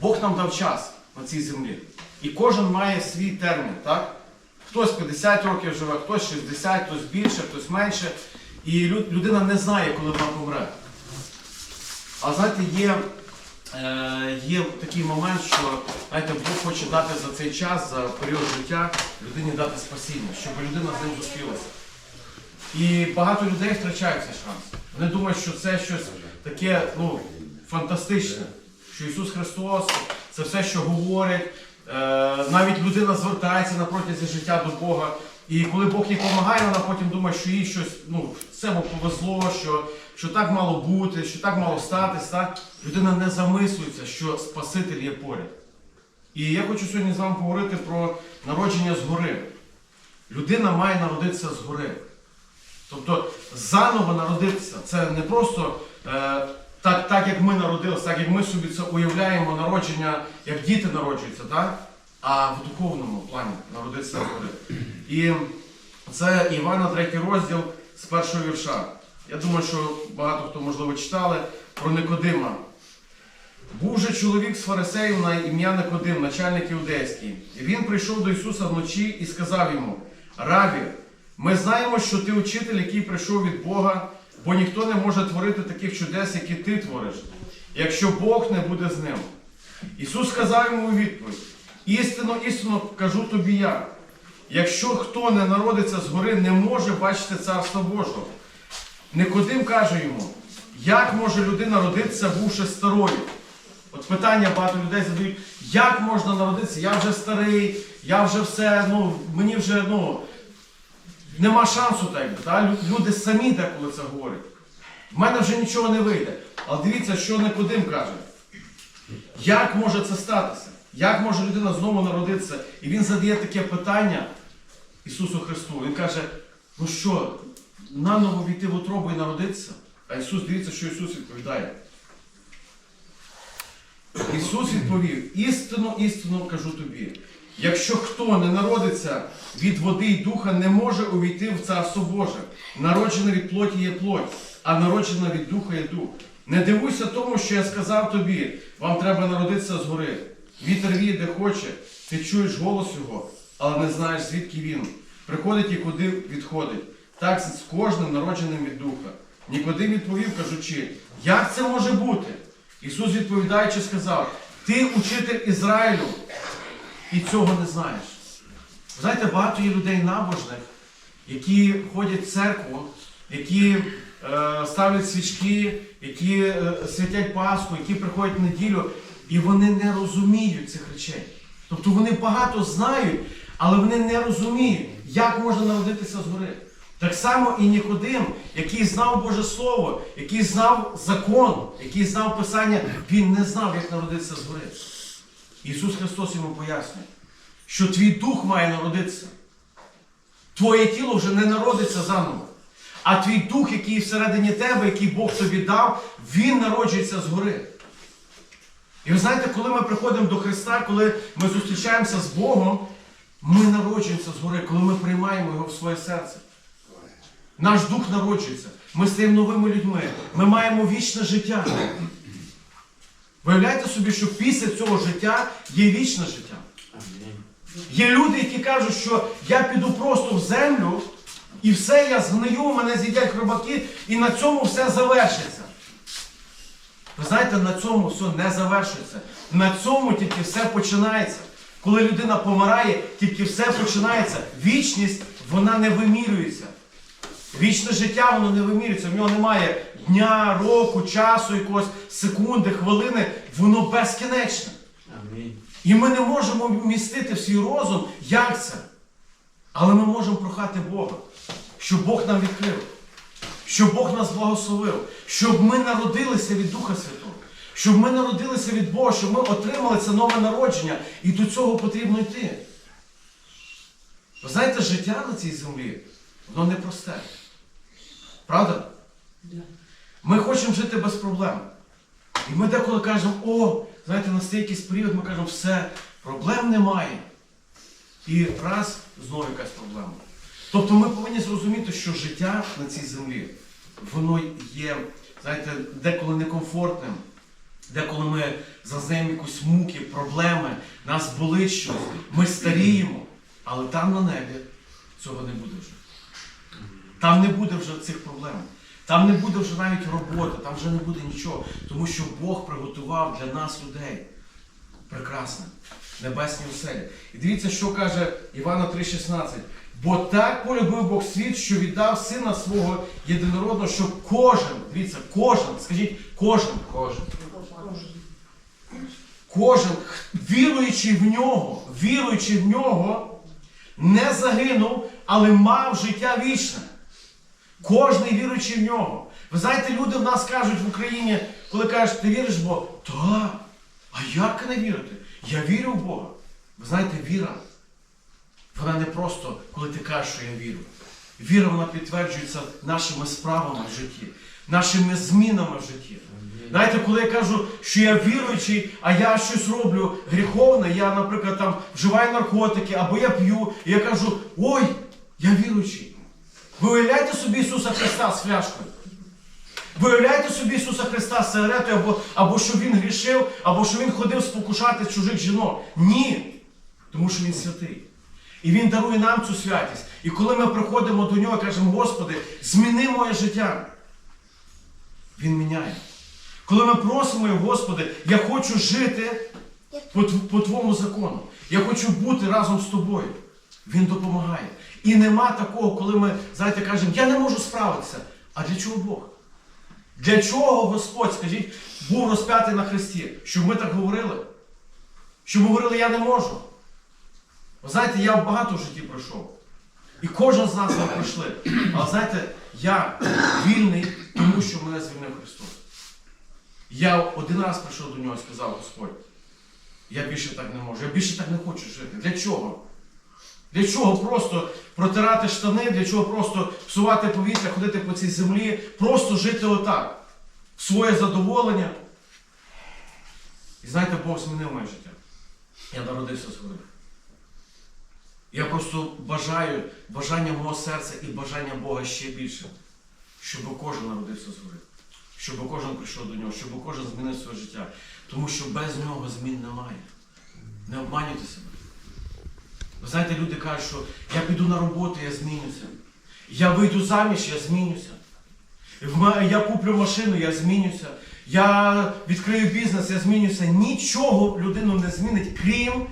Бог нам дав час на цій землі. І кожен має свій термін, так? Хтось 50 років живе, хтось 60, хтось більше, хтось менше. І людина не знає, коли вона помре. А знаєте, є, е, є такий момент, що знаєте, Бог хоче дати за цей час, за період життя людині дати спасіння, щоб людина з ним зустрілася. І багато людей втрачають цей шанс. Вони думають, що це щось таке ну, фантастичне, що Ісус Христос це все, що говорить. Е, навіть людина звертається на протязі життя до Бога. І коли Бог їй допомагає, вона потім думає, що їй щось ну, це повезло, що, що так мало бути, що так мало статись. Так? Людина не замислюється, що Спаситель є поряд. І я хочу сьогодні з вами поговорити про народження згори. Людина має народитися згори. Тобто заново народитися це не просто е, так, так, як ми народилися, так як ми собі це уявляємо народження, як діти народжуються, так? а в духовному плані народитися згори. І це Івана 3 розділ з першого вірша. Я думаю, що багато хто, можливо, читали про Никодима. Був же чоловік з фарисеїв на ім'я Никодим, начальник іудейський. І він прийшов до Ісуса вночі і сказав йому: Рабі, ми знаємо, що ти учитель, який прийшов від Бога, бо ніхто не може творити таких чудес, які ти твориш, якщо Бог не буде з ним. Ісус сказав йому у відповідь: істинно, істинно кажу тобі я. Якщо хто не народиться згори, не може бачити Царство Божого. Никодим каже йому, як може людина родитися, бувши старою? От питання багато людей задають, як можна народитися? Я вже старий, я вже все, ну, мені вже ну, нема шансу так. Та? Люди самі деколи це говорять. В мене вже нічого не вийде. Але дивіться, що Никодим каже. Як може це статися? Як може людина знову народитися? І він задає таке питання Ісусу Христу. Він каже, ну що, наново війти в утробу і народитися? А Ісус, дивіться, що Ісус відповідає. Ісус відповів: істину, істину кажу тобі. Якщо хто не народиться від води й духа, не може увійти в Царство Боже. Народжена від плоті є плоть, а народжена від духа є дух. Не дивуйся тому, що я сказав тобі, вам треба народитися згори. Вітер віє, де хоче, ти чуєш голос його, але не знаєш, звідки він. Приходить і куди відходить. Так з кожним народженим від духа. Нікодим відповів, кажучи, як це може бути? Ісус відповідаючи сказав, ти учитель Ізраїлю і цього не знаєш. Знаєте, багато є людей набожних, які ходять в церкву, які е, ставлять свічки, які е, святять Пасху, які приходять в неділю, і вони не розуміють цих речей. Тобто вони багато знають, але вони не розуміють, як можна народитися згори. Так само і Нікодим, який знав Боже Слово, який знав закон, який знав Писання, він не знав, як народитися згори. Ісус Христос йому пояснює, що твій дух має народитися. Твоє тіло вже не народиться заново. А твій дух, який всередині тебе, який Бог тобі дав, він народжується згори. І ви знаєте, коли ми приходимо до Христа, коли ми зустрічаємося з Богом, ми народжуємося згори, коли ми приймаємо Його в своє серце. Наш дух народжується. Ми стаємо новими людьми. Ми маємо вічне життя. Виявляйте собі, що після цього життя є вічне життя. Є люди, які кажуть, що я піду просто в землю, і все, я згнию, мене з'їдять хробаки, і на цьому все завершиться. Ви знаєте, на цьому все не завершується. На цьому тільки все починається. Коли людина помирає, тільки все починається. Вічність, вона не вимірюється. Вічне життя, воно не вимірюється. В нього немає дня, року, часу, якогось секунди, хвилини. Воно безкінечне. Амінь. І ми не можемо вмістити в свій розум, як це. Але ми можемо прохати Бога, щоб Бог нам відкрив, щоб Бог нас благословив, щоб ми народилися від Духа Святого, щоб ми народилися від Бога, щоб ми отримали це нове народження, і до цього потрібно йти. Ви знаєте, життя на цій землі, воно непросте. Правда? Ми хочемо жити без проблем. І ми деколи кажемо, о, знаєте, настає якийсь період, ми кажемо, все, проблем немає. І раз знову якась проблема. Тобто ми повинні зрозуміти, що життя на цій землі, воно є, знаєте, деколи некомфортним. Деколи ми зазнаємо якусь муки, проблеми, нас болить щось, ми старіємо, але там на небі цього не буде вже. Там не буде вже цих проблем. Там не буде вже навіть роботи, там вже не буде нічого. Тому що Бог приготував для нас людей. Прекрасне, небесні оселі. І дивіться, що каже Івана 3,16. Бо так полюбив Бог світ, що віддав сина свого єдинородного, щоб кожен, дивіться, кожен, скажіть, кожен, Кожен. кожен, віруючи в нього, віруючи в нього, не загинув, але мав життя вічне. Кожний віруючий в нього. Ви знаєте, люди в нас кажуть в Україні, коли кажуть, ти віриш в Бога? Так. А як не вірити? Я вірю в Бога. Ви знаєте, віра. Вона не просто, коли ти кажеш, що я вірю. Віра вона підтверджується нашими справами в житті, нашими змінами в житті. Знаєте, коли я кажу, що я віруючий, а я щось роблю гріховне, я, наприклад, там вживаю наркотики або я п'ю, і я кажу, ой, я віруючий. Ви уявляєте собі Ісуса Христа з фляшкою? Ви уявляєте собі Ісуса Христа з сигаретою, або, або що Він грішив, або що Він ходив спокушати чужих жінок? Ні. Тому що Він святий. І Він дарує нам цю святість. І коли ми приходимо до нього і кажемо, Господи, зміни моє життя. Він міняє. Коли ми просимо його, Господи, я хочу жити по, по Твоєму закону. Я хочу бути разом з тобою. Він допомагає. І нема такого, коли ми, знаєте, кажемо, я не можу справитися. А для чого Бог? Для чого Господь, скажіть, був розп'ятий на Христі? Щоб ми так говорили? Щоб ми говорили, я не можу. Ви знаєте, я багато в житті пройшов. І кожен з нас ми пройшли. Але знаєте, я вільний, тому що мене звільнив Христос. Я один раз прийшов до нього і сказав, Господь, я більше так не можу, я більше так не хочу жити. Для чого? Для чого просто протирати штани, для чого просто псувати повітря, ходити по цій землі, просто жити отак, своє задоволення. І знаєте, Бог змінив моє життя. Я народився згори. Я просто бажаю бажання мого серця і бажання Бога ще більше, щоб кожен народився згори, щоб кожен прийшов до нього, щоб кожен змінив своє життя. Тому що без нього змін немає. Не обманюйте себе. Ви знаєте, люди кажуть, що я піду на роботу, я змінюся. Я вийду заміж, я змінюся. Я куплю машину, я змінюся. Я відкрию бізнес, я змінюся. Нічого людину не змінить, крім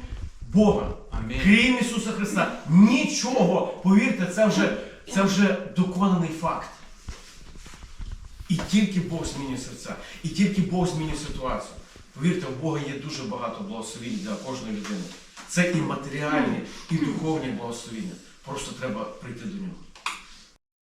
Бога. Амінь. Крім Ісуса Христа. Нічого. Повірте, це вже, це вже доконаний факт. І тільки Бог змінює серця, і тільки Бог змінює ситуацію. Повірте, в Бога є дуже багато благословінь для кожної людини. Це і матеріальні, і духовні благословіння. Просто треба прийти до нього.